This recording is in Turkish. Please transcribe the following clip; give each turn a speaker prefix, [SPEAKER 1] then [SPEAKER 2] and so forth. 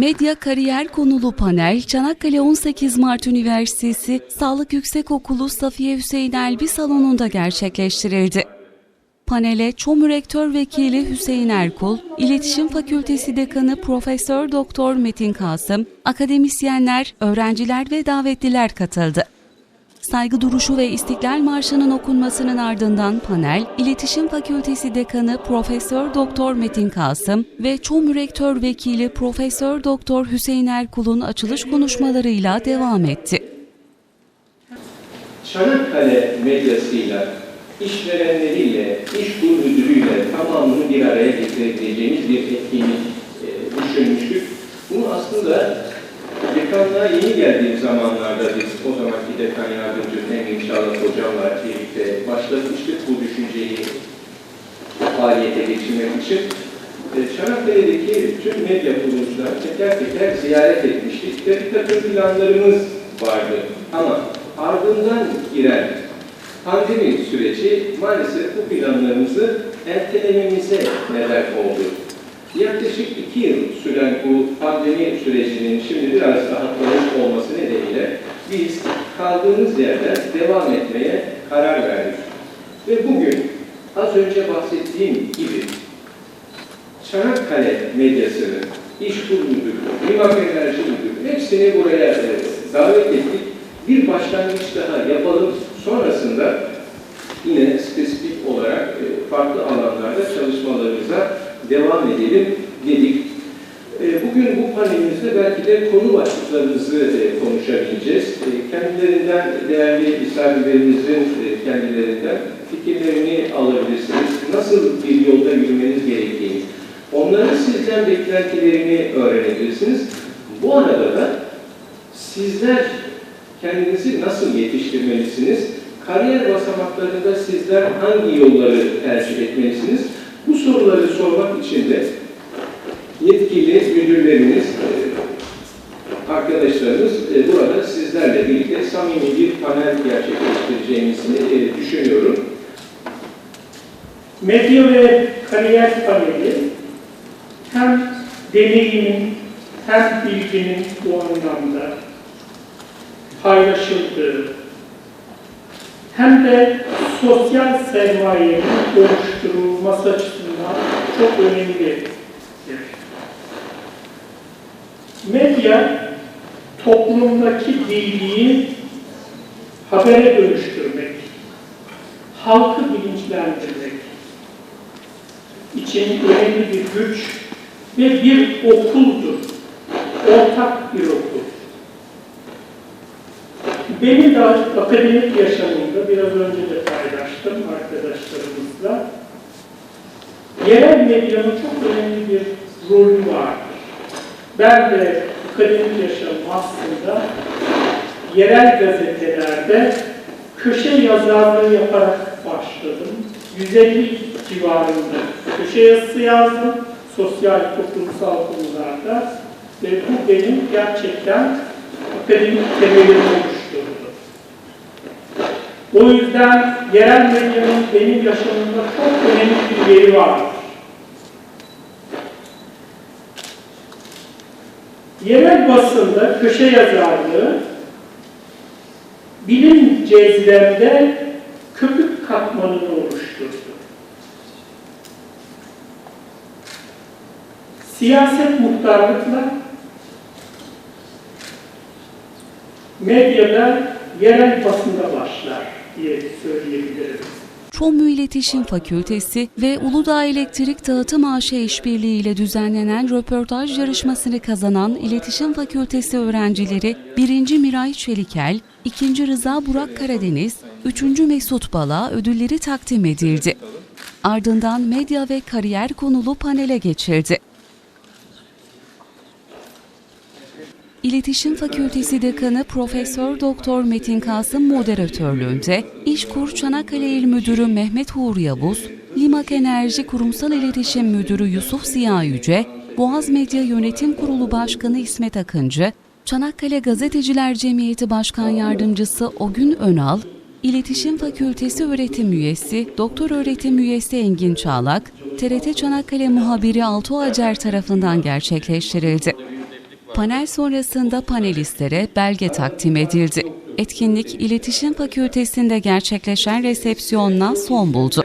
[SPEAKER 1] Medya Kariyer konulu panel Çanakkale 18 Mart Üniversitesi Sağlık Yüksekokulu Safiye Hüseyin Elbi salonunda gerçekleştirildi. Panele ÇOMU Rektör Vekili Hüseyin Erkul, İletişim Fakültesi Dekanı Profesör Doktor Metin Kasım, akademisyenler, öğrenciler ve davetliler katıldı. Saygı duruşu ve İstiklal Marşı'nın okunmasının ardından panel, İletişim Fakültesi Dekanı Profesör Doktor Metin Kasım ve ÇOMU Rektör Vekili Profesör Doktor Hüseyin Erkul'un açılış konuşmalarıyla devam etti.
[SPEAKER 2] Çanakkale medyasıyla, işverenleriyle, iş kur müdürüyle tamamını bir araya getirebileceğimiz bir etkinlik e, düşünmüştük. Bunu aslında dekanlığa yeni geldiğim zamanlarda biz o zamanki dekan yardımcı Engin Çağlat hocamla birlikte başlatmıştık bu düşünceyi faaliyete geçirmek için. E, Çanakkale'deki tüm medya kuruluşlarını teker teker ziyaret etmiştik ve bir takım planlarımız vardı. Ama ardından giren pandemi süreci maalesef bu planlarımızı ertelememize neden oldu. Yaklaşık iki yıl süren bu pandemi sürecinin şimdi biraz rahatlamış olması nedeniyle biz kaldığımız yerden devam etmeye karar verdik. Ve bugün az önce bahsettiğim gibi Çanakkale medyasını, İşkur Müdürlüğü, Limak Enerji Müdürlüğü hepsini buraya davet ettik. Bir başlangıç daha yapalım. Sonrasında yine spesifik olarak e, farklı alanlarda çalışmalarımıza devam edelim dedik. E, Bugün bu panelimizde belki de konu başlıklarımızı e, konuşabileceğiz. E, Kendilerinden, değerli misafirlerimizin e, kendilerinden fikirlerini alabilirsiniz. Nasıl bir yolda yürümeniz gerektiğini, onların sizden beklentilerini öğrenebilirsiniz. Bu arada da sizler kendinizi nasıl yetiştirmelisiniz? Kariyer basamaklarında sizler hangi yolları tercih etmelisiniz? Bu soruları sormak için de yetkili müdürleriniz, e, arkadaşlarımız e, burada sizlerle birlikte samimi bir panel gerçekleştireceğimizi düşünüyorum.
[SPEAKER 3] Medya ve kariyer paneli hem deneyimin hem bilginin bu anlamda paylaşıldığı hem de sosyal sermayenin oluşturulması açısından çok önemlidir. Medya toplumdaki bilgiyi habere dönüştürmek, halkı bilinçlendirmek için önemli bir güç ve bir okuldur. Ortak bir okul. Benim de akademik yaşamımda biraz önce de paylaştım arkadaşlarımızla. Yerel medyanın çok önemli bir rolü vardır. Ben de akademik yaşamım aslında yerel gazetelerde köşe yazarlığı yaparak başladım. 150 civarında köşe yazısı yazdım. Sosyal, toplumsal konularda. Ve bu benim gerçekten akademik temelimi oluşturdu. O yüzden yerel medyanın benim yaşamımda çok önemli bir yeri var. Yerel basında köşe yazarlığı bilim cezvemde köpük katmanını oluşturdu. Siyaset muhtarlıkla medyada yerel basında başlar diye söyleyebilirim.
[SPEAKER 1] ÇOMU İletişim Fakültesi ve Uludağ Elektrik Dağıtım AŞ işbirliği ile düzenlenen röportaj yarışmasını kazanan İletişim Fakültesi öğrencileri 1. Miray Çelikel, 2. Rıza Burak Karadeniz, 3. Mesut Bala ödülleri takdim edildi. Ardından medya ve kariyer konulu panele geçildi. İletişim Fakültesi Dekanı Profesör Doktor Metin Kasım moderatörlüğünde İşkur Çanakkale İl Müdürü Mehmet Uğur Yavuz, Limak Enerji Kurumsal İletişim Müdürü Yusuf Ziya Yüce, Boğaz Medya Yönetim Kurulu Başkanı İsmet Akıncı, Çanakkale Gazeteciler Cemiyeti Başkan Yardımcısı Ogün Önal, İletişim Fakültesi öğretim üyesi, doktor öğretim üyesi Engin Çağlak, TRT Çanakkale muhabiri Altuğ Acar tarafından gerçekleştirildi. Panel sonrasında panelistlere belge takdim edildi. Etkinlik İletişim Fakültesi'nde gerçekleşen resepsiyonla son buldu.